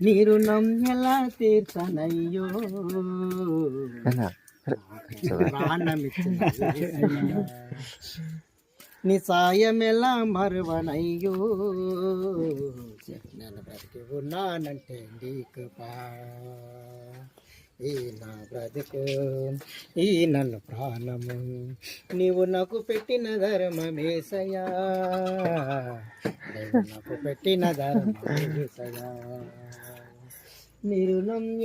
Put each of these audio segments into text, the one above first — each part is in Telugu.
నీ రుణం ఎలా తీర్చనయ్యో. నీ సాయం ఎలా మరువనయ్యో? నేను బ్రతికి ఉన్నానంటే నీ కృపా. ఈ నా బ్రతుకు ఈ నన్ను ప్రాణము నీవు నాకు పెట్టిన ధర్మమేసయా పెట్టిన ధర్మమేసయా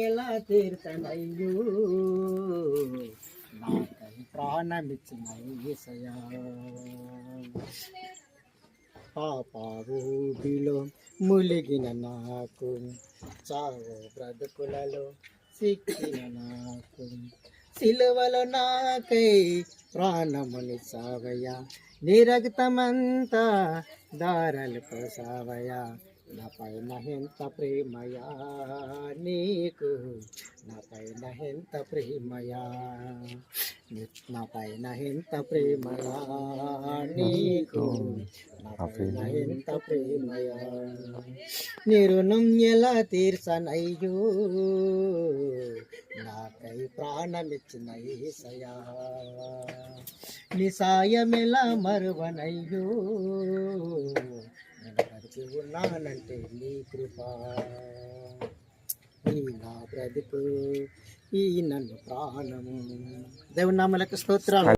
ఎలా తీర్చనయ్యో? నాకై ప్రాణమిచ్చిన యేసయ్యా పాపావూబిలో ములిగిన నాకు చావు బ్రతుకులలో సిక్కిన నాకు. సిలువలో నాకై ప్రాణముని సావయ్యా. నీ రక్తమంతా దారలు పోసావయ్యా నా పైన ప్రేమయా నీకు? నాపై నహెంత ప్రేమయా? నా పైన ఎంత ప్రేమయా నీకు నా పైన ఎంత ప్రేమయా నీ రుణం ఎలా తీర్చనయ్యో నాకై ప్రాణమిచ్చిన ఏసయా నీ సాయం ఎలా మరువనయ్యో? నేను ఉన్నానంటే నీ కృప. ఈ నా బ్రతుకు ఈ నన్ను ప్రాణము దేవునామలకు స్తోత్రాలు.